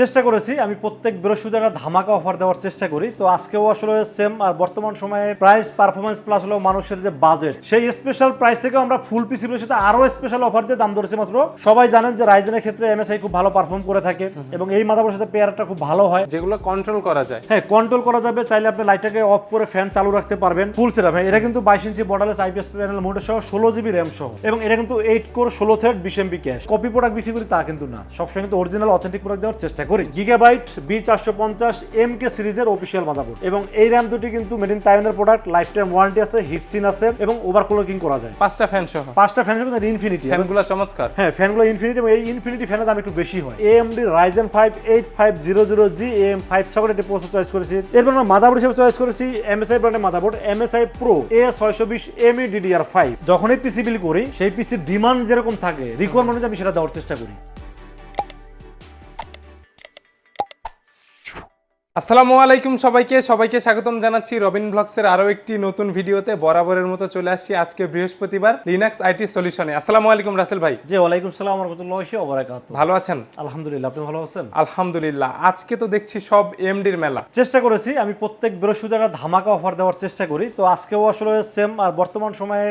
চেষ্টা করেছি। আমি প্রত্যেক বৃহস্পতিবার একটা ধামাকা অফার দেওয়ার চেষ্টা করি। তো আজকেও আসলে সেম আর বর্তমান সময়ে প্রাইস পারফরমেন্স প্লাস হলো মানুষের যে বাজেট সেই স্পেশাল প্রাইস থেকে আমরা ফুল পিসির সাথে আরও স্পেশাল অফার দিয়ে দাম ধরেছি মাত্র। সবাই জানেন যে রাইজেনের ক্ষেত্রে এমএসআই খুব ভালো পারফর্ম করে থাকে এবং এই মাদাবোর্ডের সাথে পেয়ারটা খুব ভালো হয়। যেগুলো কন্ট্রোল করা যায়। হ্যাঁ কন্ট্রোল করা যাবে চাইলে আপনি লাইটটাকে অফ করে ফ্যান চালু রাখতে পারবেন। ফুল সেটআপ হ্যাঁ এটা কিন্তু বাইশ inch borderless IPS panel motor সহ ষোলো জিবি র্যাম সহ। এবং এটা কিন্তু এইট কোর ষোলো থ্রেড বিশ এমবি ক্যাশ কপি প্রোডাক্ট বিক্রি করি তা কিন্তু না। সবসময় কিন্তু অরিজিনাল অথেন্টিক প্রোডাক্ট দেওয়ার চেষ্টা করি গিগাবাইট বি চারশো পঞ্চাশ এম কে সিরিজের অফিসিয়াল মাদাবোর্ড এবং এই র্যাম দুটি কিন্তু মেড ইন তাইওয়ানের প্রোডাক্ট লাইফ টাইম ওয়ারেন্টি আছে হিটসিন আছে এবং ওভারক্লকিং করা যায়। পাঁচটা ফ্যান সহ? পাঁচটা ফ্যান কিন্তু ইনফিনিটি ফ্যানগুলো চমৎকার। হ্যাঁ ফ্যানগুলো ইনফিনিটি এবং এই ইনফিনিটি ফ্যানের দাম একটু বেশি হয়। AMD Ryzen five eight five zero zero G M five সকল একটি প্রসেসর চয়েস করেছি। এরপর আমরা মাদাবোর্ড হিসেবে চয়েস করেছি এমএসআই ব্র্যান্ডের মাদাবোর্ড এমএসআই প্রো এ ছয়শো বিশ এম ডিডিআর ফাইভ যখনই পিসি বিল করি সেই পিসির ডিমান্ড যেরকম থাকে রিকোয়ারমেন্ট আমি সেটা দেওয়ার চেষ্টা করি। আসসালামু আলাইকুম সবাইকে সবাইকে স্বাগতম জানাচ্ছি রবিন ব্লগসের আরও একটি নতুন ভিডিওতে। বরাবরের মতো চলে আসছি আজকে বৃহস্পতিবার লিনাক্স আইটি সলিউশনে আসসালামু আলাইকুম রাসেল ভাই। জি ওয়ালাইকুম সালাম রহমতুল্লাহি ওবারাকাত ভালো আছেন? আলহামদুলিল্লাহ আপনি ভালো আছেন? আলহামদুলিল্লাহ। আজকে তো দেখছি সব এমডির মেলা। চেষ্টা করেছি আমি প্রত্যেক বৃহস্পতিবার একটা ধামাকা অফার দেওয়ার চেষ্টা করি। তো আজকেও আসলে সেম আর বর্তমান সময়ে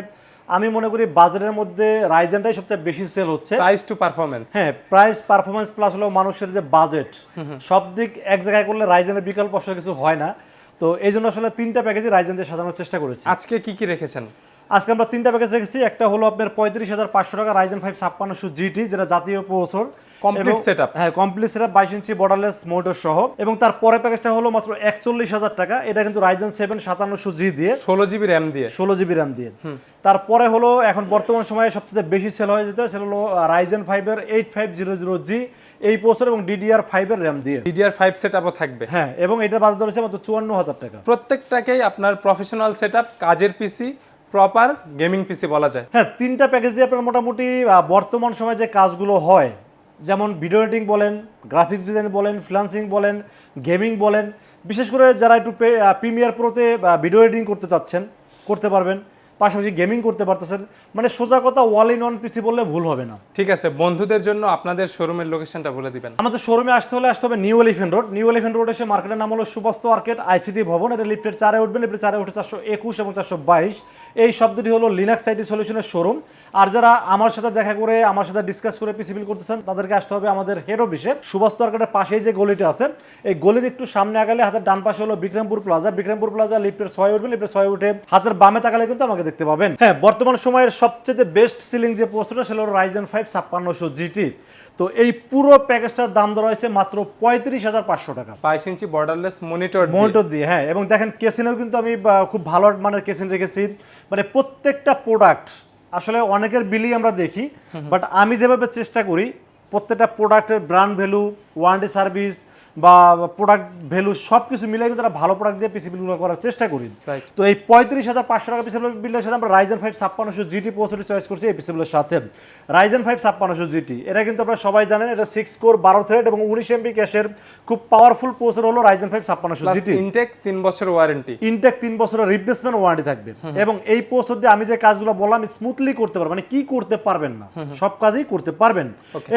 আমি মনে করি বাজারের মধ্যে রাইজেনটাই সবচেয়ে বেশি সেল হচ্ছে। প্রাইস টু পারফরমেন্স হ্যাঁ প্রাইস পারফরমেন্স প্লাস হলো মানুষের যে বাজেট সব দিক এক জায়গায় করলে রাইজেনের বিকল্প আসলে কিছু হয় না। তো এই জন্য আসলে তিনটা প্যাকেজে রাইজেন দিয়ে সাজানোর চেষ্টা করেছি। আজকে কি কি রেখেছেন? আজকে আমরা তিনটা প্যাকেজ রেখেছি। একটা হলো আপনার পঁয়ত্রিশ হাজার পাঁচশো টাকা রাইজেন ফাইভ ছাপ্পান্নশো জিটি যেটা জাতীয় প্রসর Complete setup। হ্যাঁ কমপ্লিট সেটআপ বাইশ ইঞ্চি বর্ডারলেস মোটর সহ। এবং তার পরের প্যাকেজটা হলো মাত্র একচল্লিশ হাজার টাকা। এটা কিন্তু রাইজেন সেভেন সাতান্নশো জি দিয়ে। ষোলো জিবি র্যাম দিয়ে। ষোলো জিবি র্যাম দিয়ে। তারপরে হলো এখন বর্তমান সময়ে সবচেয়ে বেশি সেল হয়ে যেতে সেটা হলো রাইজেন ফাইভের eight five zero zero G এই প্রসেসর এবং ডিডিআর ফাইভের র্যাম দিয়ে। ডিডিআর ফাইভ সেট থাকবে। হ্যাঁ এবং এটা বাজার ধরেছে মাত্র চুয়ান্ন হাজার টাকা। প্রত্যেকটাকেই আপনার প্রফেশনাল সেট কাজের পিসি প্রপার গেমিং পিসি বলা যায়। হ্যাঁ তিনটা প্যাকেজ দিয়ে আপনার মোটামুটি বর্তমান সময়ে যে কাজগুলো হয় যেমন ভিডিও এডিটিং বলেন গ্রাফিক্স ডিজাইন বলেন ফ্রিলান্সিং বলেন গেমিং বলেন, বিশেষ করে যারা একটু প্রিমিয়ার প্রোতে ভিডিও এডিটিং করতে চাচ্ছেন, করতে পারবেন। পাশাপাশি গেমিং করতে পারতেছেন। মানে সোজা কথা ওয়াল ইন ওয়ান পিসি বললে ভুল হবে না। ঠিক আছে বন্ধুদের জন্য আপনাদের শোরুমের লোকেশনটা বলে দিবেন। আমাদের শোরুমে আসতে হলে আসতে হবে New Elephant Road New Elephant Road এসে মার্কেটের নাম হলো সুবাস্ত মার্কেট আইসিটি ভবন। এটা লিফটের চারে উঠবেন লিফটের চারে উঠে চারশো একুশ এবং চারশো বাইশ। এই শব্দটি হলো লিনাক্স আইটি সলিউশনের শোরুম আর যারা আমার সাথে দেখা করে আমার সাথে ডিসকাস করে পিসি বিল করতেছেন তাদেরকে আসতে হবে আমাদের হেড অফিসে সুবাস্ত মার্কেটের পাশেই যে গলিটা আছে এই গলিতে একটু সামনে আগালে হাতের ডান পাশে হলো বিক্রমপুর প্লাজা বিক্রমপুর প্লাজা লিফটের ছয় উঠবেন লিফটের ছয় উঠে হাতের বামে তাকালে কিন্তু আমাকে দেখতে পাবেন। হ্যাঁ বর্তমান সময়ের সবচেয়ে বেস্ট সিলিং যে পোস্টটা সেটা হলো রাইজেন ফাইভ ছাপ্পান্নশো জিটি তো এই পুরো প্যাকেজটার দাম ধরা হয়েছে মাত্র পঁয়ত্রিশ হাজার পাঁচশো টাকা। বাইশ ইঞ্চি বর্ডারলেস মনিটর মনিটর দিয়ে হ্যাঁ এবং দেখেন কেসিনেও কিন্তু আমি খুব ভালো মানের কেসিন রেখেছি। মানে প্রত্যেকটা প্রোডাক্ট আসলে অনেকের বিলি আমরা দেখি বাট আমি যেভাবে চেষ্টা করি প্রত্যেকটা প্রোডাক্টের ব্র্যান্ড ভ্যালু ওয়ারেন্টি সার্ভিস বা প্রোডাক্ট ভ্যালু সব কিছু মিলে কিন্তু একটা ভালো প্রোডাক্ট দিয়ে পিসি বিলগুলো করার চেষ্টা করি। তো এই পঁয়ত্রিশ হাজার পাঁচশো টাকা পিসি বিলের সাথে আমরা রাইজেন ফাইভ ছাপ্পান্নশো জিটি প্রসেসর চয়েস করছি এই পিসি বিলের সাথে। রাইজেন ফাইভ ছাপ্পান্নশো জিটি এটা কিন্তু আপনারা সবাই জানেন এটা সিক্স কোর বারো থ্রেড এবং উনিশ এমবি ক্যাশের খুব পাওয়ারফুল প্রসেসর হলো রাইজেন ফাইভ ছাপ্পান্নশো জিটি ইনটেক তিন বছর ওয়ারেন্টি ইনটেক তিন বছরের রিপ্লেসমেন্ট ওয়ারেন্টি থাকবে। এবং এই প্রসেসর দিয়ে আমি যে কাজগুলো বললাম স্মুথলি করতে পারবেন। মানে কি করতে পারবেন না সব কাজই করতে পারবেন।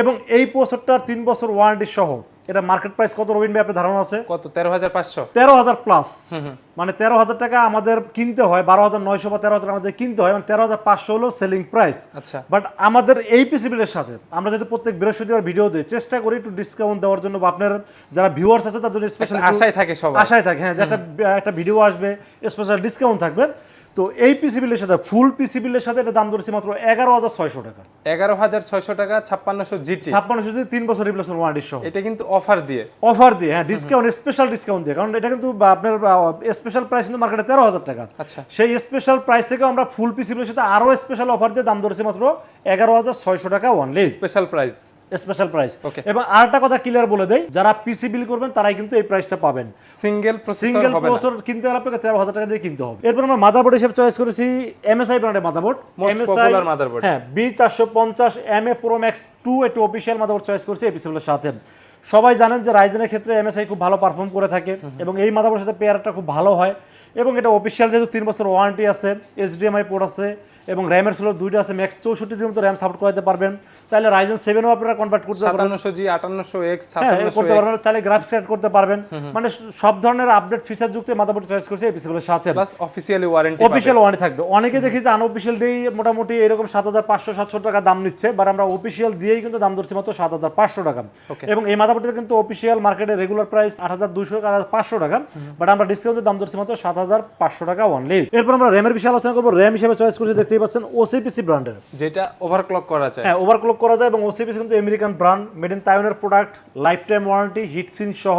এবং এই প্রসেসরটার তিন বছর ওয়ারেন্টি সহ এটা মার্কেট প্রাইস কত রবিন ভাই আপনার ধারণা আছে? কত? তেরো হাজার পাঁচশো। তেরো হাজার প্লাস মানে তেরো হাজার টাকা আমাদের কিনতে হয় বারো হাজার নয়শো বা তেরো হাজার আমাদের কিনতে হয় মানে তেরো হাজার পাঁচশো হলো সেলিং প্রাইস আচ্ছা। বাট আমাদের এই পিসিবিলের সাথে আমরা যদি প্রত্যেক বৃহস্পতিবার ভিডিও দিই চেষ্টা করি একটু ডিসকাউন্ট দেওয়ার জন্য বা আপনার যারা ভিউয়ার্স আছে তার জন্য স্পেশাল আশায় থাকে সবাই আশায় থাকে হ্যাঁ যে একটা একটা ভিডিও আসবে স্পেশাল ডিসকাউন্ট থাকবে। তো এই পিসিবিলের সাথে ফুল পিসিবিলের সাথে এটা দাম ধরেছি মাত্র এগারো হাজার ছয়শো টাকা। এগারো হাজার ছয়শো টাকা ছাপ্পান্নশো জিটি ছাপ্পান্ন যদি তিন বছর রিপ্লেসমেন্ট ওয়ারেন্টি সহ। এটা কিন্তু অফার দিয়ে। অফার দিয়ে হ্যাঁ ডিসকাউন্ট স্পেশাল ডিসকাউন্ট দিয়ে। কারণ এটা কিন্তু আপনার স্পেশাল প্রাইস কিন্তু মার্কেটে তেরো হাজার টাকা। আচ্ছা। সেই স্পেশাল প্রাইস থেকে আমরা ফুল পিসিবিলের সাথে আরও স্পেশাল অফার দিয়ে দাম ধরেছি মাত্র এগারো হাজার ছয়শো টাকা only special price special price. এবং আরেকটা কথা ক্লিয়ার বলে দেয় যারা পিসি বিল করবেন তারাই কিন্তু এই প্রাইসটা পাবেন। সিঙ্গেল সিঙ্গেল প্রসেসর কিনতে গেলে আপনাকে তেরো হাজার টাকা দিয়ে কিনতে হবে। এরপর আমরা মাদারবোর্ড হিসেবে চয়েস করেছি এমএসআই ব্র্যান্ডের মাদারবোর্ড popular motherboard. হ্যাঁ বি চারশো পঞ্চাশ M A pro max two একটু অফিসিয়াল মাদারবোর্ড চয়েস করেছি এই পিসিগুলোর সাথে। সবাই জানেন যে রাইজেনের ক্ষেত্রে এমএসআই খুব ভালো পারফর্ম করে থাকে এবং এই মাদারবোর্ডের সাথে পেয়ারটা খুব ভালো হয়। এবং এটা অফিসিয়াল যেহেতু তিন বছর ওয়ারেন্টি আছে এইচডিএমআই পোর্ট আছে এবং র্যামের স্লো দুইটা আছে ম্যাক্স চৌষট্টি জিবি মতো র্যাম সাপোর্ট করাতে পারবেন। চাইলে রাইজেন সেভেনও আপনারা কনভার্ট করতে পারবেন। জি আটান্নশো এক্স হ্যাঁ করতে পারবেন চাইলে গ্রাফিক্স অ্যাড করতে পারবেন। মানে সব ধরনের আপডেট ফিচার যুক্ত মাদারবোর্ড চয়েস করছে এই পিসিগুলোর সাথে। Plus officially warranty official warranty থাকবে। অনেকে দেখি যে আনঅফিসিয়াল দিয়েই মোটামুটি এরকম সাত হাজার পাঁচশো সাতশো টাকা দাম নিচ্ছে বাট আমরা অফিসিয়াল দিয়েই কিন্তু দাম ধরছি মাত্র সাত হাজার পাঁচশো টাকা। এবং এই মাদারবোর্ডের কিন্তু অফিসিয়াল মার্কেটে রেগুলার প্রাইস আট হাজার দুশো পাঁচশো টাকা বাট আমরা ডিসকাউন্টের দাম ধরছি মাত্র সাত হাজার পাঁচশো টাকা অনলি এরপর আমরা র্যামের বিষয়ে আলোচনা করব। র্যাম হিসেবে চয়েস করছি দেখতেই পাচ্ছেন ওসিপিসি ব্র্যান্ডের। যেটা ওভারক্লক করা যায়। হ্যাঁ ওভারক্লক করা যায় এবং ওসিপিসি কিন্তু আমেরিকান ব্র্যান্ড মেড ইন তাইওয়ানের product life time warranty heat sink সহ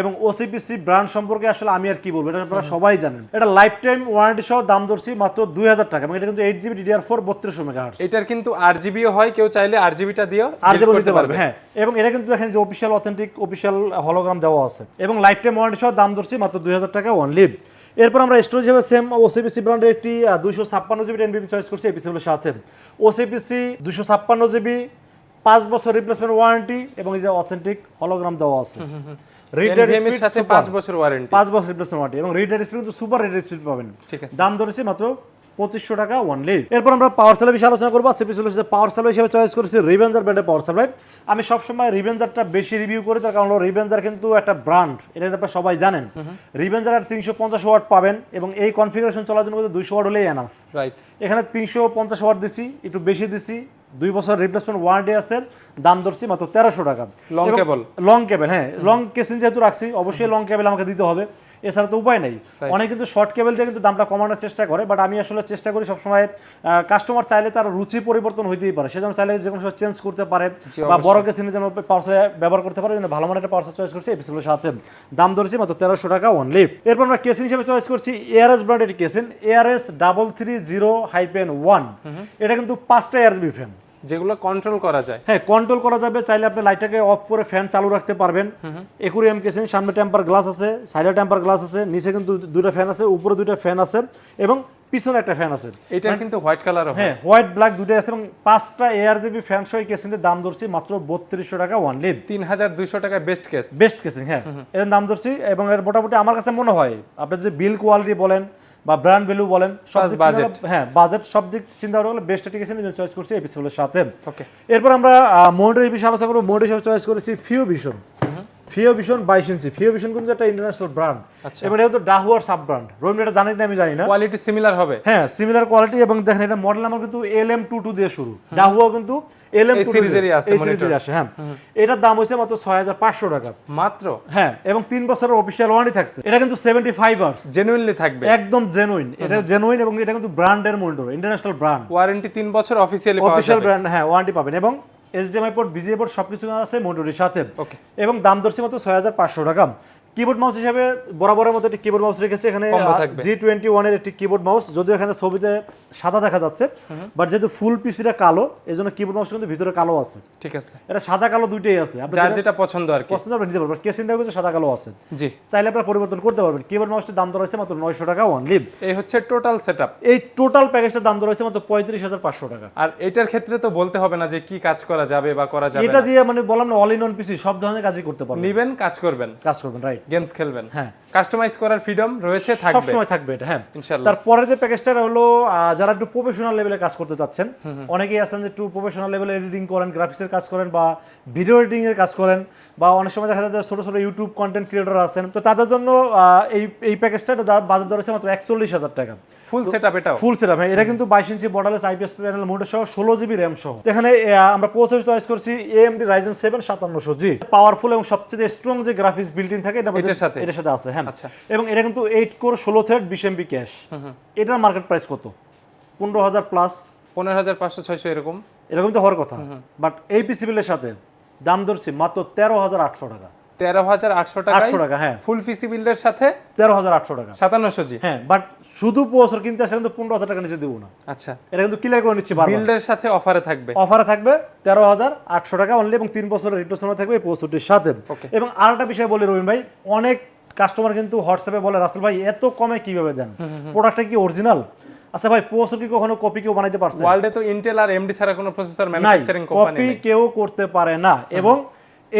এবং ওসিপিসি ব্র্যান্ড সম্পর্কে আসলে আমি আর কি বলব এটা আপনারা সবাই জানেন। এটা লাইফ টাইম ওয়ারেন্টি সহ দাম ধরছি মাত্র দুই হাজার টাকা এবং এটা কিন্তু এইট জিবি ডিডিআর ফোর বত্রিশশো মেগাহার্টজ এটার কিন্তু আর জিবিও হয় কেউ চাইলে আর জিবিটা দিও আর জিবি দিতে পারবে হ্যাঁ। এবং এটা কিন্তু দেখেন যে অফিসিয়াল অথেন্টিক অফিসিয়াল হলোগ্রাম দেওয়া আছে। এবং লাইফ টাইম ওয়ারেন্টি সহ দাম ধরছি মাত্র দুই হাজার টাকা অনলি এরপর আমরা স্টোরেজ হিসেবে সেম ওসিপিসি ব্র্যান্ডের একটি দুশো ছাপ্পান্ন জিবি এনবিপি চয়েস করছি এপিসিগুলোর সাথে। ওসিপিসি দুশো ছাপ্পান্ন জিবি পাঁচ বছর রিপ্লেসমেন্ট ওয়ারেন্টি এবং এই যে অথেন্টিক হলোগ্রাম দেওয়া আছে। সাথে পাঁচ বছর ওয়ারেন্টি পাঁচ বছর রিপ্লেসমেন্ট ওয়ারেন্টি এবং রিডার স্পিড কিন্তু সুপার রিডার স্পিড পাবেন। ঠিক আছে। দাম ধরেছি মাত্র পঁচিশশো টাকা ওনলি এরপর আমরা পাওয়ার সেলের বিষয়ে আলোচনা করব। সিপি সলিউশন পাওয়ার সেল হিসেবে চয়েস করেছি রিভেঞ্জার ব্র্যান্ডের পাওয়ার সাপ্লাই আমি সবসময় রিভেঞ্জারটা বেশি রিভিউ করি তার কারণ হলো রিভেঞ্জার কিন্তু একটা ব্র্যান্ড এটা আপনারা সবাই জানেন। রিভেঞ্জার আর তিনশো পঞ্চাশ ওয়াট পাবেন এবং এই কনফিগারেশন চলার জন্য দুইশো ওয়াট হলেই এনাফ রাইট এখানে তিনশো পঞ্চাশ ওয়াট দিছি একটু বেশি দিছি দুই বছর রিপ্লেসমেন্ট ওয়ারেন্টি আছে দাম ধরছি মাত্র তেরোশো টাকা। লং কেবল লং কেবল হ্যাঁ লং কেসিন যেহেতু রাখছি অবশ্যই লং কেবল আমাকে দিতে হবে। এছাড়া তো উপায় নেই। অনেক কিন্তু শর্ট কেবল দিয়ে কিন্তু দামটা কমানোর চেষ্টা করে বাট আমি আসলে চেষ্টা করি সবসময় কাস্টমার চাইলে তার রুচি পরিবর্তন হইতেই পারে। সেজন্য চাইলে যে কোনো সময় চেঞ্জ করতে পারে বা বড় কেসিং যেন পাওয়ার ব্যবহার করতে পারে যেন ভালো মানের একটা পাওয়ার চয়েস করছি এপিসগুলোর সাথে দাম ধরেছি মাত্র তেরোশো টাকা অনলি এরপর আমরা কেসিন হিসেবে চয়েস করছি এআরএস ব্র্যান্ডের casing ARS double three zero hyphen one এটা কিন্তু পাঁচটা এয়ারবি ফ্যান যেগুলো কন্ট্রোল করা যায়। হ্যাঁ কন্ট্রোল করা যাবে চাইলে আপনি লাইটটাকে অফ করে ফ্যান চালু রাখতে পারবেন। একুরিয়াম কেসেন সামনে টেম্পার গ্লাস আছে সাইডে টেম্পার গ্লাস আছে নিচে কিন্তু দুটো ফ্যান আছে উপরে দুটো ফ্যান আছে এবং পিছনে একটা ফ্যান আছে। এটা কিন্তু হোয়াইট কালার হ্যাঁ। হোয়াইট ব্ল্যাক দুটোই আছে এবং পাঁচটা এয়ার জিবি ফ্যান সহ এই কেসেন্টের দাম ধরছি মাত্র বত্রিশশো টাকা ওয়ান লিভ তিন হাজার দুইশো টাকা বেস্ট কেস বেস্ট কেসিং হ্যাঁ। এর দাম ধরছি এবং এর মোটামুটি আমার কাছে মনে হয় আপনি যদি বিল কোয়ালিটি বলেন বা ব্র্যান্ড ভ্যালু বলেন। চিন্তা- হ্যাঁ বাজেট সব দিক চিন্তা করে বেস্ট একটি কেসিং চয়েস করছি এপিসোডের সাথে। ওকে এরপর আমরা মোডের বিষয়ে আলোচনা করব। মোড হিসেবে চয়েস করেছি ফিও ভিশন ফিও ভিশন বাইশ ইঞ্চি। ফিও ভিশন কিন্তু একটা ইন্টারন্যাশনাল ব্র্যান্ড আচ্ছা। এবং এটা কিন্তু ডাহুয়ার সাব ব্র্যান্ড রোহিম এটা জানি না আমি জানি না। কোয়ালিটি সিমিলার হবে। হ্যাঁ সিমিলার কোয়ালিটি এবং দেখেন এটা মডেল নাম্বার কিন্তু এল এম টু টু দিয়ে শুরু। ডাহুয়া কিন্তু এল এম সিরিজেরই আছে সিরিজেরই হ্যাঁ। এটার দাম মাত্র ছয় হাজার পাঁচশো টাকা। মাত্র? হ্যাঁ এবং বছরের ওয়ারেন্টি থাকছে। এটা কিন্তু সেভেন্টি ফাইভ আওয়ার্স জেনুইনলি থাকবে? একদম জেনুইন এটা জেনুইন এবং এটা কিন্তু ব্র্যান্ডের মনিটর ইন্টারন্যাশনাল ব্র্যান্ড ওয়ারেন্টি তিন বছর অফিসিয়ালি পাওয়া অফিসিয়াল ব্র্যান্ড হ্যাঁ ওয়ারেন্টি পাবেন। এবং এইচডিএমআই পোর্ট বিজিএ পোর্ট সবকিছু আছে মোটরের সাথে। ওকে এবং দাম দর্শি মতো ছয় হাজার পাঁচশো টাকা। কিবোর্ড মাউস হিসেবে বরাবরের মতো একটি কিবোর্ড মাউস রেখেছে। এখানে জি টোয়েন্টি ওয়ানের একটি কিবোর্ড মাউস যদিও এখানে ছবিতে সাদা দেখা যাচ্ছে বাট যেহেতু ফুল পিসিটা কালো এই জন্য কিবোর্ড মাউস কিন্তু ভিতরে কালো আছে। ঠিক আছে। এটা সাদা কালো দুইটাই আছে। আপনি যেটা পছন্দ আর পছন্দ করবেন নিতে পারবেন কেসিনটাও কিন্তু সাদা কালো আছে। জি। চাইলে আপনারা পরিবর্তন করতে পারবেন। কিবোর্ড মাউসটির দাম হচ্ছে মাত্র নয়শো টাকা ওয়ান লিভ এই হচ্ছে টোটাল সেটআপ এই টোটাল প্যাকেজটার দাম হচ্ছে মাত্র পঁয়ত্রিশ হাজার পাঁচশো টাকা। আর এটার ক্ষেত্রে তো বলতে হবে না যে কি কাজ করা যাবে বা করা যাবে এটা দিয়ে মানে বললাম না অল ইন অন পিসি সব ধরনের কাজই করতে পারবেন। নিবেন কাজ করবেন। কাজ করবেন রাইট গেমস খেলবেন। হ্যাঁ। কাস্টমাইজ করার ফ্রিডম রয়েছে সব থাকবে। সময় থাকবে এটা হ্যাঁ। ইনশাআল্লাহ তারপরে যে প্যাকেজটা হলো যারা একটু প্রফেশনাল লেভেলে কাজ করতে চাচ্ছেন অনেকেই আছেন যে একটু প্রফেশনাল লেভেলে এডিটিং করেন গ্রাফিক্সের কাজ করেন বা ভিডিও এডিটিং এর কাজ করেন বা অনেক সময় দেখা যায় যে ছোট ছোট ইউটিউব কন্টেন্ট ক্রিয়েটর আছেন তো তাদের জন্য এই এই প্যাকেজটা বাজার দর হচ্ছে মাত্র একচল্লিশ হাজার টাকা। ফুল সেটআপ এটাও। ফুল সেটআপ হ্যাঁ এটা কিন্তু বাইশ ইঞ্চি বর্ডারলেস আইপিএস প্যানেল মোটর সহ ষোলো জিবি র্যাম সহ। এখানে আমরা প্রসেস চয়েস করছি সেভেন সাতান্নশো জি পাওয়ারফুল এবং সবচেয়ে স্ট্রং যে গ্রাফিক্স বিল্ডিং থাকে এটা এটার সাথে? এটার সাথে আছে হ্যাঁ। আচ্ছা। এবং এটা কিন্তু এইট কোর ষোলো থ্রেড বিশ এমবি ক্যাশ এটার মার্কেট প্রাইস কত? পনেরো হাজার প্লাস পনেরো হাজার পাঁচশো ছয়শো এরকম। এরকম তো হওয়ার কথা। বাট এই পিসি বিলের সাথে দাম ধরছি মাত্র তেরো হাজার আটশো টাকা। তেরো হাজার আটশো টাকা আটশো টাকা হ্যাঁ। ফুল পিসি বিল্ডের সাথে তেরো হাজার আটশো টাকা। সাতান্নশো জি। হ্যাঁ বাট শুধু কিনতে আসলে কিন্তু পনেরো হাজার টাকা নিচে দেবো না। আচ্ছা। এটা কিন্তু ক্লিয়ার করে নিচ্ছি বিল্ডের সাথে অফারে থাকবে। অফারে থাকবে তেরো হাজার আটশো টাকা অনলি এবং তিন বছরের রিপ্লেসমেন্ট থাকবে এই সাথে. এবং আরেকটা বিষয় বলি রবিন ভাই অনেক কাস্টমার কিন্তু হোয়াটসঅ্যাপে বলে রাসেল ভাই এত কমে কীভাবে দেন? প্রোডাক্টটা কি অরিজিনাল আচ্ছা ভাই প্রসেসর কি কখনো কপি কেউ বানাইতে পারছে? ওয়ার্ল্ডে তো ইন্টেল আর এমডি ছাড়া কোনো প্রসেসর ম্যানুফ্যাকচারিং কোম্পানি কপি কেউ করতে পারে না। এবং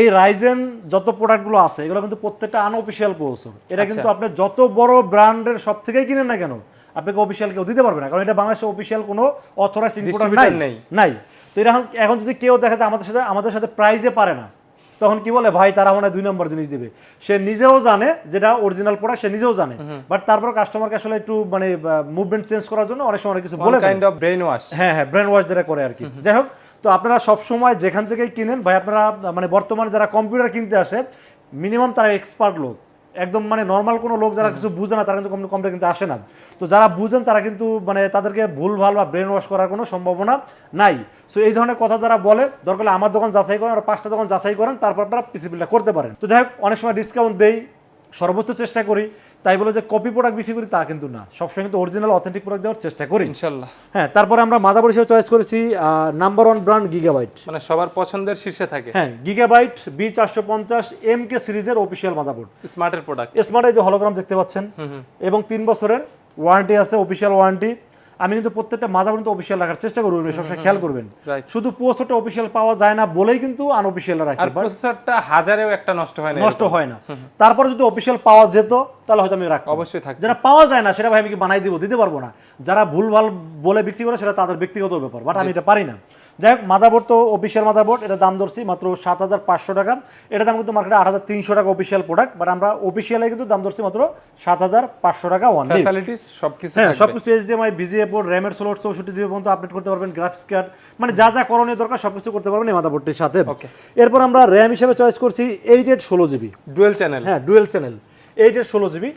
এই রাইজেন যত প্রোডাক্টগুলো আছে এগুলো কিন্তু প্রত্যেকটা আনঅফিসিয়াল প্রসেসর এটা আচ্ছা। কিন্তু আপনি যত বড় ব্র্যান্ডের সব থেকেই কিনেন না কেন আপনাকে অফিসিয়াল কেউ দিতে পারবে না। কারণ এটা বাংলাদেশে অফিসিয়াল কোনো অথরাইজ ইম্পোর্টার নাই। নেই। তো এখন এখন যদি কেউ দেখা যায় আমাদের সাথে আমাদের সাথে প্রাইজে পারে না তখন কি বলে ভাই তারা মনে হয় দুই নম্বর জিনিস দিবে। সে নিজেও জানে যেটা অরিজিনাল প্রোডাক্ট সে নিজেও জানে। বাট তারপর কাস্টমারকে আসলে একটু মানে মুভমেন্ট চেঞ্জ করার জন্য অনেক সময় অনেক কিছু বলে কাইন্ড অফ ব্রেন ওয়াশ হ্যাঁ হ্যাঁ ব্রেন ওয়াশ যেটা করে আর কি। যাই হোক তো আপনারা সব সময় যেখান থেকেই কিনেন ভাই আপনারা মানে বর্তমানে যারা কম্পিউটার কিনতে আসে মিনিমাম তারা এক্সপার্ট লোক। একদম মানে নর্মাল কোনো লোক যারা কিছু বুঝে না তারা কিন্তু কম্পিউটার কিনতে আসে না। তো যারা বুঝেন তারা কিন্তু মানে তাদেরকে ভুল ভালো বা ব্রেন ওয়াশ করার কোনো সম্ভাবনা নাই। সো এই ধরনের কথা যারা বলে দরকার হলে আমার দোকান যাচাই করেন আর পাঁচটা দোকান যাচাই করেন তারপর আপনারা পিসিবিলটা করতে পারেন। তো যাই হোক অনেক সময় ডিসকাউন্ট দেই সর্বোচ্চ চেষ্টা করি। তাই বলে যে কপি প্রোডাক্ট বিক্রি করি তা কিন্তু না। সবসময় কিন্তু অরিজিনাল অথেন্টিক প্রোডাক্ট দেওয়ার চেষ্টা করি। ইনশাল্লাহ। হ্যাঁ তারপরে আমরা মাদাবোর্ড হিসেবে চয়েস করেছি নাম্বার ওয়ান ব্র্যান্ড গিগাবাইট মানে সবার পছন্দের শীর্ষে থাকে। হ্যাঁ গিগাবাইট বি চারশো পঞ্চাশ এম কে সিরিজের অফিসিয়াল মাদাবোর্ড স্মার্টের প্রোডাক্ট স্মার্ট যে হলোগ্রাম দেখতে পাচ্ছেন? এবং তিন বছরের ওয়ারেন্টি আছে অফিসিয়াল ওয়ারেন্টি আমি কিন্তু প্রত্যেকটা মাদাবোর্ড কিন্তু অফিসিয়াল রাখার চেষ্টা করবেন সবসময় খেয়াল করবেন। শুধু পোস্টটা অফিসিয়াল পাওয়া যায় না বলেই কিন্তু আনঅফিসিয়াল আর রাখি প্রসেসরটা হাজারেও একটা নষ্ট হয় না নষ্ট হয় না। তারপরে যদি অফিসিয়াল পাওয়া যেত তাহলে হয়তো আমি রাখতাম। অবশ্যই থাকবে যারা পাওয়া যায় না সেটা ভাই আমি কি বানাই দিব দিতে পারব না। যারা ভুলভাল বলে বিক্রি করে সেটা তাদের ব্যক্তিগত ব্যাপার বাট আমি এটা পারি না। যাই হোক মাদারবোর্ড তো অফিসিয়াল মাদারবোর্ড এটা দাম ধরছি মাত্র সাত হাজার পাঁচশো টাকা। এটা দাম কিন্তু মার্কেটে আট হাজার তিনশো টাকা অফিসিয়াল প্রোডাক্ট বাট আমরা অফিসিয়ালে কিন্তু দাম ধরছি মাত্র সাত হাজার পাঁচশো টাকা ওয়ান ফ্যাসিলিটিস সবকিছু হ্যাঁ থাকবে। সবকিছু এইচডিএমআই বিজিএ পোর্ট র্যামের ষোলো চৌষট্টি জিবি পর্যন্ত আপডেট করতে পারবেন গ্রাফিক্স কার্ড মানে যা যা করণীয় দরকার সবকিছু করতে পারবেন এই মাদারবোর্ডটির সাথে. এরপর আমরা র্যাম হিসেবে চয়েস করছি এইট এইট ষোলো জিবি ডুয়েল চ্যানেল হ্যাঁ ডুয়েল চ্যানেল এইটের ষোলো GB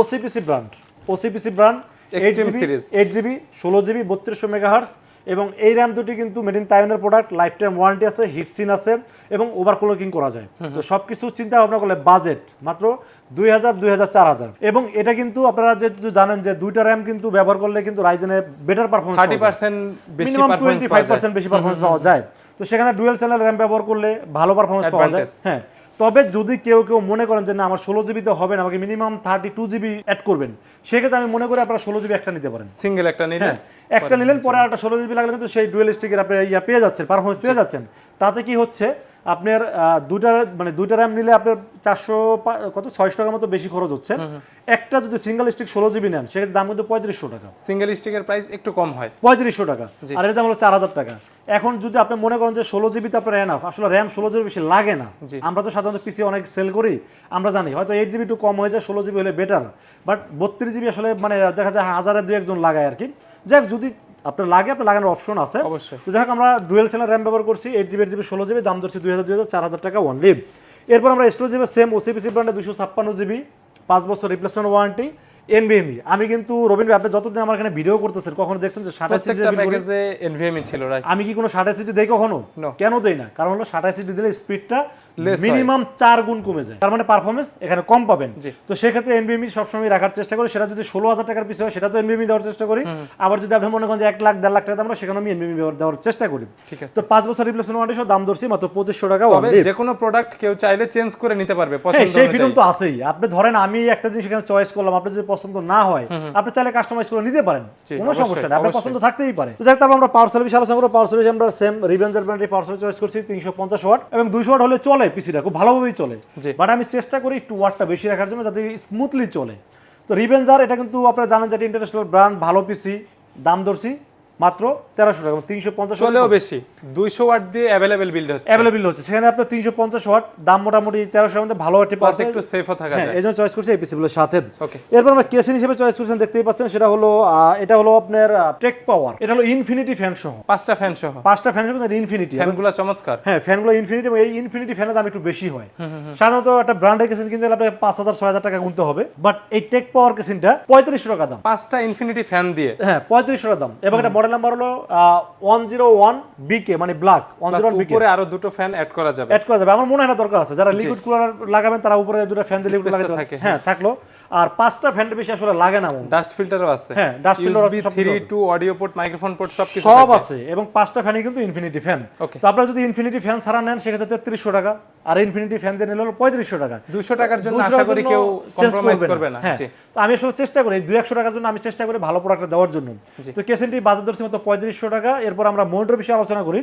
OCPC brand OCPC brand eight GB eight GB ষোলো জিবি বত্রিশশো মেগাহার্স এবং এই র্যাম দুটি কিন্তু মেড ইন তাইওয়ানের প্রোডাক্ট লাইফ টাইম ওয়ারেন্টি আছে হিটসিন আছে এবং ওভারক্লোকিং করা যায়। তো সব কিছু চিন্তা ভাবনা করলে বাজেট মাত্র দুই হাজার দুই হাজার চার হাজার। এবং এটা কিন্তু আপনারা যে যে জানেন যে দুইটা র্যাম কিন্তু ব্যবহার করলে কিন্তু রাইজেনে বেটার পারফরমেন্স থার্টি পার্সেন্ট বেশি মিনিমাম টোয়েন্টি ফাইভ পার্সেন্ট বেশি পারফরমেন্স পাওয়া যায়। তো সেখানে ডুয়েল চ্যানেল র্যাম ব্যবহার করলে ভালো পারফরমেন্স পাওয়া যায়। হ্যাঁ। তবে যদি কেউ কেউ মনে করেন যে না আমার ষোলো জিবিতে হবে না আমাকে minimum thirty two GB add করবেন সেক্ষেত্রে আমি মনে করি আপনারা ষোলো জিবি একটা নিতে পারেন। সিঙ্গেল একটা নিলেন হ্যাঁ একটা নিলেন পরে একটা ষোলো জিবি লাগলে কিন্তু সেই ডুয়েল স্টিকের আপনি ইয়া পেয়ে যাচ্ছেন পারফরমেন্স পেয়ে যাচ্ছেন। তাতে কি হচ্ছে আপনার দুইটা মানে দুইটা র্যাম নিলে আপনার চারশো কত? ছয়শো টাকার মতো বেশি খরচ হচ্ছে। একটা যদি সিঙ্গেল স্টিক ষোলো জিবি নেন সেক্ষেত্রে দাম কিন্তু পঁয়ত্রিশশো টাকা। সিঙ্গেল স্টিকের প্রাইস একটু কম হয়। পঁয়ত্রিশশো টাকা। আর এর দাম হলো চার হাজার টাকা। এখন যদি আপনি মনে করেন যে ষোলো জিবিতে আপনার এনাফ আসলে র্যাম ষোলো জিবি বেশি লাগে না। আমরা তো সাধারণত পিসি অনেক সেল করি আমরা জানি। হয়তো এইট জিবি একটু কম হয়ে যায় ষোলো জিবি হলে বেটার বাট বত্রিশ জিবি আসলে মানে দেখা যায় হাজারে দু একজন লাগায় আর কি। যাই যদি আপনার লাগে আপনার লাগানোর অপশন আছে। অবশ্যই। তো যাই হোক আমরা ডুয়েল চ্যানেল র্যাম ব্যবহার করছি এইট জিবি এইট জিবি ষোলো জিবি দাম ধরছি দুই হাজার দুই হাজার চার হাজার টাকা ওয়ান লিভ এরপর আমরা স্টোরেজ জিবি সেম ওসিপিসি ব্র্যান্ডে দুশো ছাপ্পান্ন জিবি পাঁচ বছর রিপ্লেসমেন্ট ওয়ারেন্টি এনবিএমই আমি কিন্তু রবীন্দ্র আপনি যতদিন আমার এখানে ভিডিও করতেছেন কখনো দেখছেন যে সাতাশ এনভিএমই ছিল রাইট আমি কি কোনো ষাট সিটি দেই কখনো? কেন দেই না? কারণ হলো ষাট সিটি দিলে স্পিডটা। মিনিমাম চার গুণ কমে যায়। তার মানে পারফরমেন্স এখানে কম পাবেন। তো সেক্ষেত্রে এনবিএমই সবসময় রাখার চেষ্টা করি। সেটা যদি ষোলো হাজার টাকার পিছিয়ে হয় সেটা তো এনবিএমই দেওয়ার চেষ্টা করি। আবার যদি আপনি মনে করেন যে এক লাখ দেড় লাখ টাকা সেখানে আমি এনবিএমই দেওয়ার চেষ্টা করি। ঠিক আছে। তো পাঁচ বছর রিপ্লেসমেন্ট ওয়ারেন্টি দাম ধরছি মাত্র পঁচিশশো টাকা যে কোনো প্রোডাক্ট কেউ চাইলে চেঞ্জ করে নিতে পারবে হ্যাঁ সেই ফ্রিডম তো আছেই। আপনি ধরেন আমি একটা জিনিস এখানে চয়েস করলাম আপনি যদি পছন্দ না হয় আপনি চাইলে কাস্টমাইজ করে নিতে পারেন। কোনো সমস্যা নেই। আপনার পছন্দ থাকতেই পারে। তো যাক তারপর আমরা পাওয়ার সার্ভিস আলোচনা করব। পাওয়ার সার্ভিস আমরা সেম রিভেঞ্জার ব্র্যান্ডের পাওয়ার সার্ভিস চয়েস করছি তিনশো পঞ্চাশ ওয়াট এবং দুইশো ওয়াট হলে চলে। পিসিটা খুব ভালোভাবেই চলে। বাট আমি চেষ্টা করি একটু ওয়াটটা বেশি রাখার জন্য যাতে স্মুথলি চলে। তো রিভেঞ্জার এটা কিন্তু আপনারা জানেন যে ইন্টারন্যাশনাল ব্র্যান্ড ভালো পিসি দাম দর্শি মাত্র তেরোশো টাকা তিনশো পঞ্চাশ চলেও বেশি। দুইশো ওয়াট দিয়ে অ্যাভেলেবেল বিল্ড হচ্ছে। অ্যাভেলেবল হচ্ছে। সেখানে আপনার তিনশো পঞ্চাশ ওয়াট দাম মোটামুটি তেরোশোর মধ্যে ভালো একটি প্লাস একটু সেফও থাকা হ্যাঁ যায়। এই জন্য চয়েস করছি এই পিসিগুলোর সাথে. এরপর আমরা কেসিন হিসেবে চয়েস করছেন দেখতেই পাচ্ছেন সেটা হলো এটা হলো আপনার টেক পাওয়ার এটা হলো ইনফিনিটি ফ্যান সহ। পাঁচটা ফ্যান সহ। পাঁচটা ফ্যান কিন্তু ইনফিনিটি ফ্যানগুলো চমৎকার। হ্যাঁ ফ্যানগুলো ইনফিনিটি এই ইনফিনিটি ফ্যানের দাম একটু বেশি হয়। সাধারণত একটা ব্র্যান্ডের কেসিন কিনতে আপনাকে পাঁচ হাজার ছয় হাজার টাকা গুনতে হবে। বাট এই টেক পাওয়ার কেসিনটা পঁয়ত্রিশশো টাকা দাম। পাঁচটা ইনফিনিটি ফ্যান দিয়ে। হ্যাঁ পঁয়ত্রিশশো টাকা দাম। এবং এটা মডেল নাম্বার হলো ওয়ান জিরো ওয়ান বিকে মানে black one zero one BK উপরে আরও দুটো ফ্যান অ্যাড করা যাবে। অ্যাড করা যাবে আমার মনে হয় না দরকার আছে। যারা লিকুইড কুলার লাগাবেন তারা উপরে দুটো ফ্যান দিয়ে লিকুইড লাগাতে থাকে, হ্যাঁ থাকল। আর পাঁচটা ফ্যান বেশি আসলে লাগে না ডাস্ট ফিল্টারও আছে। হ্যাঁ, dust filter আছে, সবকিছু three. Two audio port microphone port সব কিছু সব আছে এবং পাঁচটা ফ্যানই কিন্তু ইনফিনিটি ফ্যান. তো আপনারা যদি ইনফিনিটি ফ্যান ছাড়া নেন সেক্ষেত্রে তেত্রিশশো টাকা। আর ইনফিনিটি ফ্যান দিয়ে নিলে হলো পঁয়ত্রিশশো টাকা। দুশো টাকার জন্য আশা করি কেউ কম্প্রোমাইজ করবে না। হ্যাঁ। তো আমি আসলে চেষ্টা করি দুই একশো টাকার জন্য আমি চেষ্টা করি ভালো প্রোডাক্ট দেওয়ার জন্য। তো কেসেনটি বাজার দর্শী মতো পঁয়ত্রিশশো টাকা। এরপর আমরা মনিটর বিষয়ে আলোচনা করি।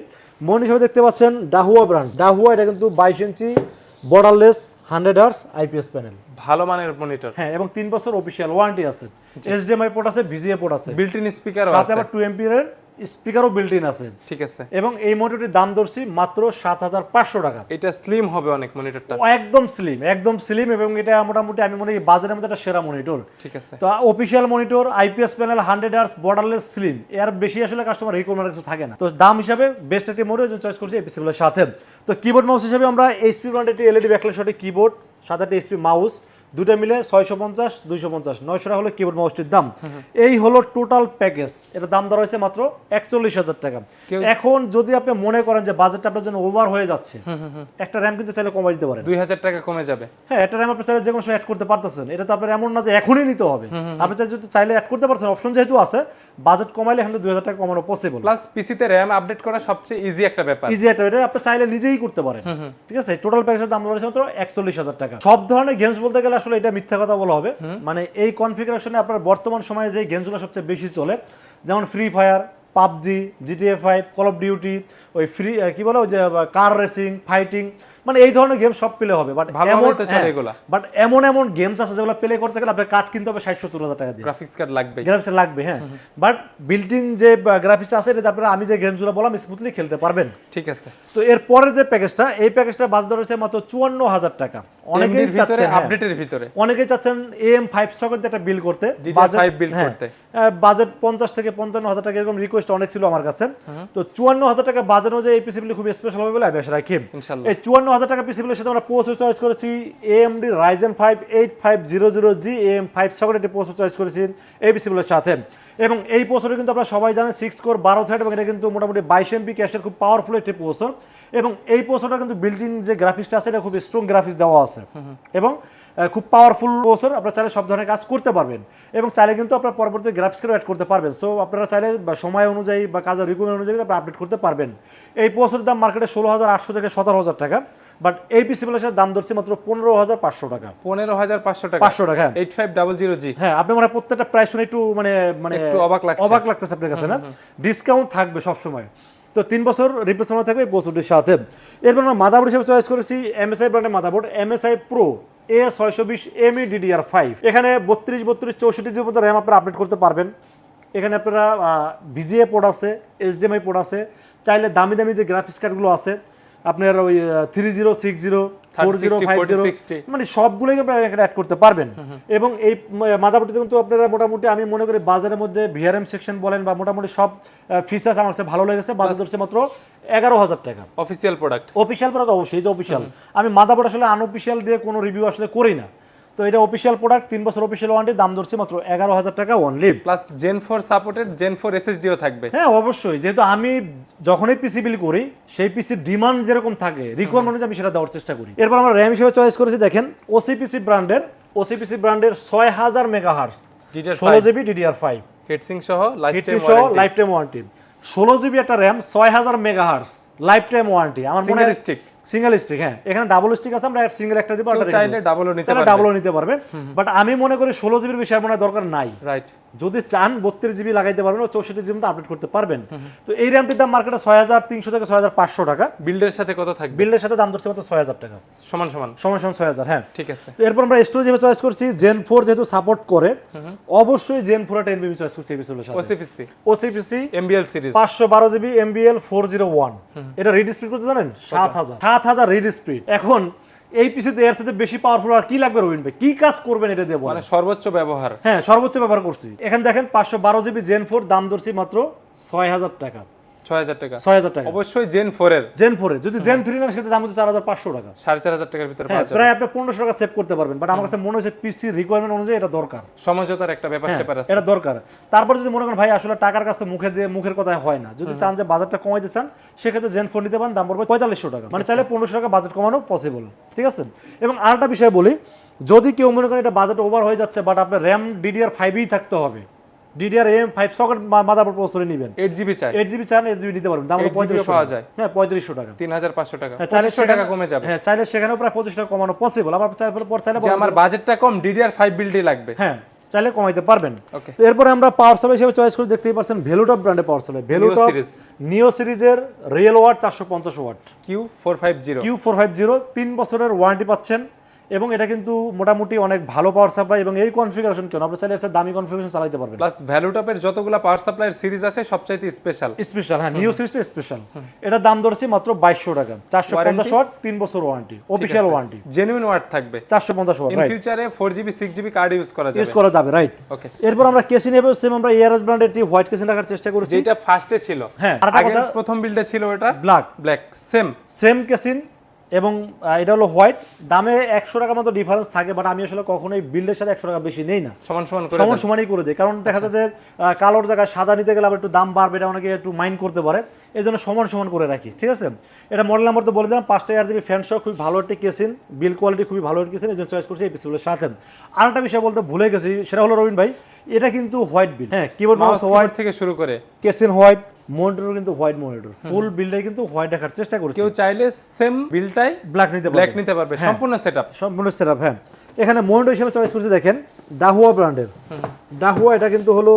মন হিসেবে দেখতে পাচ্ছেন ডাহুয়া ব্র্যান্ড ডাহুয়া এটা কিন্তু বাইশ ইঞ্চি borderless hundred hours IPS panel ভালো মানের মনিটর হ্যাঁ এবং তিন বছর অফিসিয়াল ওয়ারেন্টি আছে। এইচডিএমআই পোর্ট আছে ভিজিএ পোর্ট আছে। বিল্ট ইন স্পিকারও সাথে আছে। আবার টু এমপির স্পিকারও বিল্ট ইন আছে। ঠিক আছে। এবং এই মনিটরটির দাম ধরছি মাত্র সাত হাজার পাঁচশো টাকা। এটা স্লিম হবে অনেক মনিটরটা একদম স্লিম একদম স্লিম এবং এটা মোটামুটি আমি মনে করি বাজারের মধ্যে একটা সেরা মনিটর ঠিক আছে। তো official monitor IPS panel hundred hours borderless slim এর বেশি আসলে কাস্টমার রিকোয়ারমেন্ট কিছু থাকে না। তো দাম হিসাবে বেস্ট একটি মনিটর চয়েস করছি এপিসি সাথে। তো কিবোর্ড মাউস হিসাবে আমরা এইচপি ব্র্যান্ডের একটি এলইডি ব্যাকলাইট কিবোর্ড সাথে একটা এইচপি মাউস দুটো মিলে ছয়শো পঞ্চাশ দুইশো পঞ্চাশ। নয়শো টাকা হলো কিবোর্ড মাউসটির দাম। এই হলো টোটাল প্যাকেজ এটা দাম ধরা হয়েছে মাত্র একচল্লিশ হাজার টাকা। এখন যদি আপনি মনে করেন যে বাজেটটা আপনার জন্য ওভার হয়ে যাচ্ছে একটা র্যাম কিন্তু চাইলে কমাই দিতে পারেন। দুই হাজার টাকা কমে যাবে। হ্যাঁ এটা র্যাম আপনি চাইলে যে কোনো সময় অ্যাড করতে পারতেছেন। এটা তো আপনার এমন না যে এখনই নিতে হবে। আপনি চাইলে যদি চাইলে অ্যাড করতে পারছেন অপশন যেহেতু আছে বাজেট কমাইলে এখানে দুই হাজার টাকা কমানো পসিবল প্লাস পিসিতে র্যাম আপডেট করা সবচেয়ে ইজি একটা ব্যাপার। ইজি একটা এটা আপনি চাইলে নিজেই করতে পারেন। ঠিক আছে? টোটাল প্যাকেজের দাম রয়েছে মাত্র একচল্লিশ হাজার টাকা। সব ধরনের গেমস বলতে গেলে আসলে এটা মিথ্যা কথা বলা হবে। মানে এই কনফিগারেশনে আপনার বর্তমান সময়ে যে গেমসগুলো সবচেয়ে বেশি চলে যেমন Free Fire PUBG GTA five Call of Duty ওই ফ্রি কি বলে ওই যে কার রেসিং ফাইটিং মানে এই ধরনের গেম সব পেলে হবে বাট এগুলা। বাট এমন এমন গেমস আছে যেগুলো প্লে করতে গেলে আপনার কার্ড কিনতে হবে ষাট সত্তর হাজার টাকা দিয়ে। গ্রাফিক্স কার্ড লাগবে। গ্রাফিক্স লাগবে হ্যাঁ। বাট বিল্ডিং যে গ্রাফিক্স আছে এটা আপনারা আমি যে গেমসগুলো বললাম স্মুথলি খেলতে পারবেন। ঠিক আছে। তো এর পরের যে প্যাকেজটা এই প্যাকেজটা বাজ ধরেছে মাত্র চুয়ান্ন হাজার টাকা। অনেকেই চাচ্ছেন হ্যাঁ, আপডেটের ভিতরে। অনেকেই চাচ্ছেন এম ফাইভ সকেট একটা বিল করতে। GTA 5 build করতে। বাজেট পঞ্চাশ থেকে পঞ্চান্ন হাজার টাকা এরকম রিকোয়েস্ট অনেক ছিল আমার কাছে। তো চুয়ান্ন হাজার টাকা বাজেট অনুযায়ী এই পিসিবিলি খুব স্পেশাল হবে বলে আমি আশা রাখি। এই চুয়ান্ন হাজার টাকা পিসিবিলির সাথে আমরা পোস্ট চয়েস করেছি AMD Ryzen five eight five zero zero G M five socket একটি পোস্ট চয়েস করেছি এই পিসিবিলির সাথে। এবং এই পোস্টরে কিন্তু আপনারা সবাই জানেন সিক্স কোর বারো থ্রেড এবং এটা কিন্তু মোটামুটি বাইশ এমপি ক্যাশের খুব পাওয়ারফুল একটি পোস্টর এবং এই পোস্টরটা কিন্তু বিল্ডিং যে গ্রাফিক্সটা আছে এটা খুব স্ট্রং গ্রাফিক্স দেওয়া আছে। এবং খুব পাওয়ারফুল পোস্টর আপনারা চাইলে সব ধরনের কাজ করতে পারবেন। এবং চাইলে কিন্তু আপনার পরবর্তী গ্রাফিক্সকেও অ্যাড করতে পারবেন। সো আপনারা চাইলে সময় অনুযায়ী বা কাজের রিকোয়ারমেন্ট অনুযায়ী আপনি আপডেট করতে পারবেন। এই পোস্টের দাম মার্কেটে ষোলো হাজার আটশো থেকে সতেরো হাজার টাকা। বাট এই পিসি প্লাসের দাম ধরছে মাত্র পনেরো হাজার পাঁচশো টাকা। পনেরো হাজার পাঁচশো টাকা। পাঁচশো টাকা। Eight five double zero G হ্যাঁ আপনি মানে প্রত্যেকটা প্রাইস শুনে একটু মানে মানে একটু অবাক লাগছে। অবাক লাগতেছে আপনার কাছে না? ডিসকাউন্ট থাকবে সব সময় তো তিন বছর রিপ্লেসমেন্ট থাকবে এই বছরটির সাথে। এরপর আমরা মাদাবোর্ড হিসেবে চয়েস করেছি এমএসআই ব্র্যান্ডের মাদাবোর্ড এমএসআই প্রো এ ছয়শো বিশ এমই ডিডিআর ফাইভ এখানে বত্রিশ বত্রিশ, চৌষট্টি জিবি মধ্যে র্যাম আপনারা আপডেট করতে পারবেন। এখানে আপনারা ভিজিএ পোর্ট আছে এইচডিএমআই পোর্ট আছে, চাইলে দামি দামি যে গ্রাফিক্স কার্ডগুলো আছে, আপনার ওই three zero six zero four zero 3060, five zero 4060 মানে সবগুলোই আপনারা অ্যাড করতে পারবেন। এবং এই কিন্তু আপনারা মোটামুটি আমি মনে করি বাজারের মধ্যে ভিআরএম সেকশন বলেন বা মোটামুটি সব ফিচার্স আমার কাছে ভালো লেগেছে। বাজার ধরছে মাত্র এগারো হাজার টাকা। অফিসিয়াল প্রোডাক্ট অফিসিয়াল প্রোডাক্ট অবশ্যই যে অফিসিয়াল আমি মাদাপট আসলে আনঅফিসিয়াল দিয়ে কোনো রিভিউ আসলে করি না। তো এটা অফিসিয়াল প্রোডাক্ট তিন বছর অফিসিয়াল ওয়ারেন্টি দাম ধরছে মাত্র এগারো হাজার টাকা only plus gen four supported gen four এসএসডিও থাকবে। হ্যাঁ অবশ্যই। যেহেতু আমি যখনই পিসি বিল করি সেই পিসির ডিমান্ড যেরকম থাকে রিকোয়ারমেন্ট আমি সেটা দেওয়ার চেষ্টা করি। এরপর আমরা র্যাম হিসেবে চয়েস করেছি দেখেন ওসিপিসি ব্র্যান্ডের ওসিপিসি ব্র্যান্ডের ছয় হাজার মেগা হার্স ষোলো জিবি ডিডিআর ফাইভ হেডসিং সহ লাইফ হিটসি সহ লাইফ টাইম ওয়ারেন্টি ষোলো জিবি একটা র্যাম ছয় হাজার mega hertz life time warranty আমার মনে stick। সিঙ্গেল স্টিক হ্যাঁ। এখানে ডাবল স্টিক আছে আমরা সিঙ্গেল একটা দিব কেউ চাইলে ডাবলও নিতে পারবে। ডাবলও নিতে পারবে। বাট আমি মনে করি ষোলো জিবির বেশি আর মনে দরকার নাই। রাইট যদি চান বত্রিশ জিবি লাগাইতে পারবেন ও চৌষট্টি জিবি আপডেট করতে পারবেন। তো এই র্যামটির দাম মার্কেটে ছয় হাজার তিনশো থেকে ছয় হাজার পাঁচশো টাকা। বিল্ডের সাথে কত থাকবে? বিল্ডের সাথে দাম ধরছে মাত্র ছয় হাজার টাকা। সমান সমান। সময় সময় ছয় হাজার হ্যাঁ। ঠিক আছে। তো এরপর আমরা স্টোরেজ হিসেবে চয়েস করছি জেন ফোর যেহেতু সাপোর্ট করে অবশ্যই gen four ten BB choice করছি এপিসোডের সাথে। ওসিপিসি ওসিপিসি এমবিএল সিরিজ পাঁচশো বারো GB MBL four zero one এটা রিড স্পিড করতে জানেন? সাত হাজার। সাত হাজার রিড স্পিড। এখন এই পিসিতে এর সাথে বেশি পাওয়ারফুল আর কি লাগবে রবিন ভাই? কি কাজ করবেন এটা দেবো? মানে সর্বোচ্চ ব্যবহার। হ্যাঁ সর্বোচ্চ ব্যবহার করছি। এখানে দেখেন পাঁচশো বারো জিবি জেন ফোর দাম ধরছি মাত্র ছয় হাজার টাকা। ছয় হাজার টাকা। ছয় হাজার টাকা। অবশ্যই জেন ফোর এর। জেন ফোরে যদি জেন নেন সেটা দাম হচ্ছে টাকা। টাকার ভিতরে হ্যাঁ পাওয়া যাবে। প্রায় আপনি টাকা সেভ করতে পারবেন। বাট আমার কাছে মনে হচ্ছে পিসি রিকোয়ারমেন্ট অনুযায়ী এটা দরকার। সমঝোতার একটা ব্যাপার হ্যাঁ, আছে। এটা দরকার। তারপর যদি মনে করেন ভাই আসলে টাকার কাছে মুখে দিয়ে মুখের কথায় হয় না। যদি চান যে বাজারটা কমাইতে চান সেক্ষেত্রে জেন ফোন নিতে পারেন। দাম পড়বে পঁয়তাল্লিশশো টাকা। মানে চাইলে পনেরোশো টাকা বাজেট কমানো পসিবল ঠিক আছে? এবং আরেকটা বিষয় বলি যদি কেউ মনে করেন এটা বাজেট ওভার হয়ে যাচ্ছে বাট আপনার র্যাম ডিডিআর ফাইভই থাকতে হবে DDR M five socket motherboard প্রসেসরে নেবেন। এইট জিবি চাই। এইট জিবি চান এইট জিবি নিতে পারবেন। দাম 8GB পঁয়ত্রিশশো পাওয়া যায়। হ্যাঁ পঁয়ত্রিশশো টাকা। তিন হাজার পাঁচশো টাকা। হ্যাঁ, পঁচিশশো টাকা কমে যাবে। হ্যাঁ চাইলে সেখানেও প্রায় পঁচিশ টাকা কমানো পসিবল আবার চাইলে পর চাইলে আমার বাজেটটা কম ডিডিআর ফাইভ বিল্ডই লাগবে। হ্যাঁ চাইলে কমাইতে পারবেন। এরপরে আমরা পাওয়ার সাপ্লাই হিসেবে চয়েস করে দেখতেই পাচ্ছেন ভেলুটপ ব্র্যান্ডের পাওয়ার সাপ্লাই ভেলুটপ। নিও সিরিজের রিয়েল ওয়াট চারশো পঞ্চাশ watt Q four five zero Q four five zero তিন বছরের ওয়ারেন্টি পাচ্ছেন। এবং এটা কিন্তু মোটামুটি অনেক ভালো পাওয়ার সাপ্লাই এবং এই কনফিগারেশন কেন? আপনি চাইলে দামি কনফিগারেশন চালাতে পারবেন। প্লাস ভ্যালুটপের যতগুলো পাওয়ার সাপ্লাইয়ের সিরিজ আছে সবচাইতে স্পেশাল স্পেশাল হ্যাঁ নিও সিরিজটা স্পেশাল এটা দাম ধরেছি মাত্র বাইশশো টাকা। চারশো পঞ্চাশ ওয়াট তিন বছর warranty official warranty genuine watt থাকবে। চারশো পঞ্চাশ ওয়াট ফিউচারে four GB six GB card use করা ইউজ করা যাবে রাইট ওকে এরপর আমরা কেসি নেবে সেম আমরা এআরএস ব্র্যান্ডের একটি হোয়াইট কেসি রাখার চেষ্টা করেছি। যেটা ফার্স্টে ছিল। হ্যাঁ, আরেকটা প্রথম বিল্ডে ছিল ওটা black black same same casing এবং এটা হলো হোয়াইট দামে একশো টাকার মতো ডিফারেন্স থাকে বাট আমি আসলে কখনোই বিল্ডের সাথে একশো টাকা বেশি নেই না। সমান সমান সমান সমানই করে দেয় কারণ দেখা যায় যে কালোর জায়গায় সাদা নিতে গেলে আবার একটু দাম বাড়বে এটা অনেকে একটু মাইন্ড করতে পারে। এই জন্য সমান সমান করে রাখি ঠিক আছে? এটা মডেল নাম্বার তো বলে দিলাম পাঁচটা ইয়ার জিবি ফ্যান সহ খুবই ভালো একটি কেসিন বিল কোয়ালিটি খুবই ভালো একটি কেসিন এই জন্য চয়েস করছি এই পিসগুলোর সাথে। আর একটা বিষয় বলতে ভুলে গেছি সেটা হলো রবিন ভাই এটা কিন্তু হোয়াইট বিল হ্যাঁ কিবোর্ড মাউস হোয়াইট থেকে শুরু করে। কেসিন হোয়াইট মনিটর কিন্তু হোয়াইট মনিটর। ফুল বিলটাই কিন্তু হোয়াইট রাখার চেষ্টা করছি। কেউ চাইলে সেম বিলটাই ব্ল্যাক নিতে ব্ল্যাক নিতে পারবে। সম্পূর্ণ সেটআপ সম্পূর্ণ সেটআপ হ্যাঁ। এখানে মনিটর হিসেবে চয়েস করছি দেখেন ডাহুয়া ব্র্যান্ডের ডাহুয়া এটা কিন্তু হলো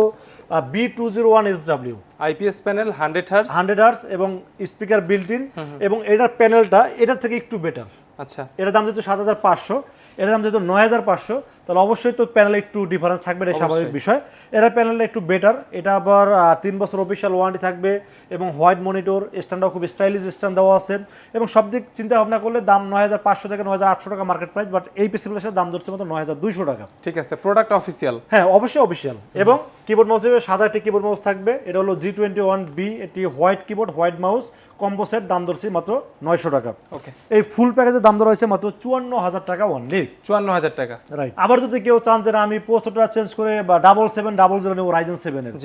B two zero one S W IPS panel hundred hertz hundred hertz এবং স্পিকার বিল্ট ইন এবং এটার প্যানেলটা এটার থেকে একটু বেটার আচ্ছা। এটার দাম যেহেতু সাত হাজার পাঁচশো এটার দাম যেহেতু নয় হাজার পাঁচশো তাহলে অবশ্যই তো প্যানেলে একটু ডিফারেন্স থাকবে এটা স্বাভাবিক বিষয়। এটার প্যানেলে একটু বেটার এটা আবার তিন বছর অফিসিয়াল ওয়ারেন্টি থাকবে এবং হোয়াইট মনিটর স্ট্যান্ডটাও খুব স্টাইলিশ স্ট্যান্ড দেওয়া আছে। এবং সব দিক চিন্তা ভাবনা করলে দাম নয় হাজার পাঁচশো থেকে নয় হাজার আটশো টাকা মার্কেট প্রাইস বাট এই পিসিগুলোর দাম ধরছে মতো নয় হাজার দুইশো টাকা। ঠিক আছে প্রোডাক্ট অফিসিয়াল হ্যাঁ অবশ্যই অফিসিয়াল এবং কিবোর্ড মাউস হিসেবে সাদা একটি কিবোর্ড মাউস থাকবে। এটা হলো জি টোয়েন্টি ওয়ান বি এটি white keyboard white mouse combo set দাম ধরছি মাত্র নয়শো টাকা। ওকে এই ফুল প্যাকেজের দাম ধরা হয়েছে মাত্র চুয়ান্ন হাজার টাকা অনলি চুয়ান্ন হাজার টাকা। রাইট আবার যদি কেউ চান যে আমি পোস্টটা চেঞ্জ করে বা ডাবল সেভেন ডাবল জিরো নেব রাইজেন সেভেনের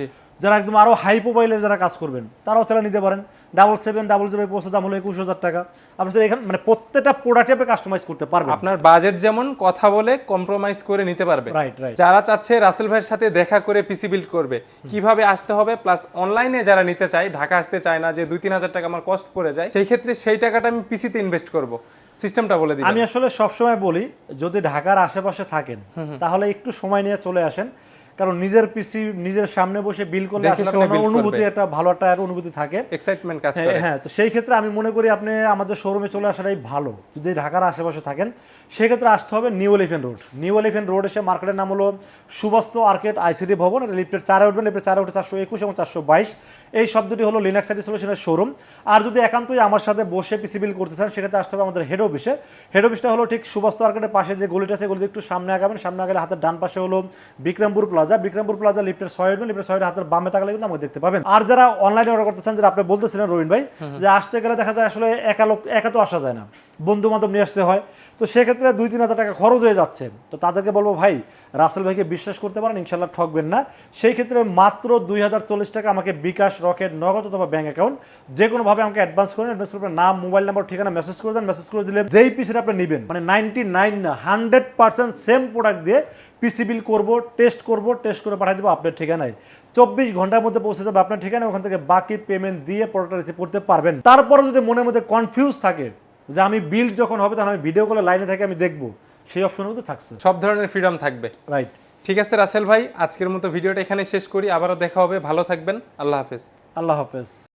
যারা একদম আরও হাই প্রোফাইলের যারা কাজ করবেন তারাও চালা নিতে পারেন। ডাবল সেভেন ডাবল জিরো পোস্টের দাম হলো একুশ হাজার টাকা। আপনি এখানে মানে প্রত্যেকটা প্রোডাক্টে আপনি কাস্টমাইজ করতে পারবেন। আপনার বাজেট যেমন কথা বলে কম্প্রোমাইজ করে নিতে পারবে। রাইট রাইট যারা চাচ্ছে রাসেল ভাইয়ের সাথে দেখা করে পিসি বিল্ড করবে কীভাবে আসতে হবে? প্লাস অনলাইনে যারা নিতে চায় ঢাকা আসতে চায় না যে দুই তিন হাজার টাকা আমার কস্ট পড়ে যায় সেই ক্ষেত্রে সেই টাকাটা আমি পিসিতে ইনভেস্ট করব। সিস্টেমটা বলে দিই আমি আসলে সবসময় বলি যদি ঢাকার আশেপাশে থাকেন তাহলে একটু সময় নিয়ে চলে আসেন। কারণ নিজের পিসি নিজের সামনে বসে বিল করলে আসলে অনুভূতি একটা ভালো একটা অনুভূতি থাকে। এক্সাইটমেন্ট কাজ হ্যাঁ, করে। হ্যাঁ তো সেই ক্ষেত্রে আমি মনে করি আপনি আমাদের শোরুমে চলে আসাটাই ভালো। যদি ঢাকার আশেপাশে থাকেন সেক্ষেত্রে আসতে হবে New Elephant Road New Elephant Road এসে মার্কেটের নাম হলো সুবাস্ত আর্কেট আইসিডি ভবন। এটা লিফটের চারে উঠবেন লিফটের চারে উঠে চারশো একুশ এবং চারশো বাইশ। এই সব দুটি হলো লিনাক্স আইটি সলিউশনের শোরুম আর যদি একান্তই আমার সাথে বসে পিসি বিল করতে চান সেক্ষেত্রে আসতে হবে আমাদের হেড অফিসে হেড অফিসটা হলো ঠিক সুবাস্ত আর্কেটের পাশে যে গলিটা আছে গলিতে একটু সামনে আগাবেন। সামনে আগালে হাতের ডান পাশে হলো বিক্রমপুর প্লাজা বিক্রমপুর প্লাজা লিফটের ছয় উঠবেন। লিফটের ছয় হাতের বামে তাকালে কিন্তু আমাকে দেখতে পাবেন। আর যারা অনলাইনে অর্ডার করতে চান যারা আপনি বলতেছিলেন রবিন ভাই যে আসতে গেলে দেখা যায় আসলে একা লোক একা তো আসা যায় না। বন্ধু বান্ধব নিয়ে আসতে হয়। তো সেক্ষেত্রে দুই তিন হাজার টাকা খরচ হয়ে যাচ্ছে। তো তাদেরকে বলব, ভাই, রাসেল ভাইকে বিশ্বাস করতে পারেন, ইনশাল্লাহ ঠকবেন না। সেই ক্ষেত্রে মাত্র দুই হাজার চল্লিশ টাকা আমাকে বিকাশ, রকেট, নগদ অথবা ব্যাঙ্ক অ্যাকাউন্ট যে কোনোভাবে আমাকে অ্যাডভান্স করেন অ্যাডভান্স করে নাম, মোবাইল নাম্বার, ঠিকানা মেসেজ করে দেন, মেসেজ করে দিলে যেই পিসিটা আপনি নেবেন মানে ninety nine hundred percent same product দিয়ে পিসি বিল করব, টেস্ট করব, টেস্ট করে পাঠিয়ে দেবো আপনার ঠিকানায়। চব্বিশ ঘণ্টার মধ্যে পৌঁছে যাবে আপনার ঠিকানায়, ওখান থেকে বাকি পেমেন্ট দিয়ে প্রোডাক্টটা রিসিভ করতে পারবেন। তারপরে যদি মনের মধ্যে কনফিউজ থাকে যে আমি বিল্ড যখন হবে তখন আমি ভিডিও কলে লাইনে থাকে আমি দেখব। সেই অপশনও তো থাকছে। সব ধরনের ফ্রিডম থাকবে। রাইট ঠিক আছে রাসেল ভাই আজকের মতো ভিডিওটা এখানে শেষ করি। আবারও দেখা হবে। ভালো থাকবেন। আল্লাহ হাফেজ। আল্লাহ হাফেজ।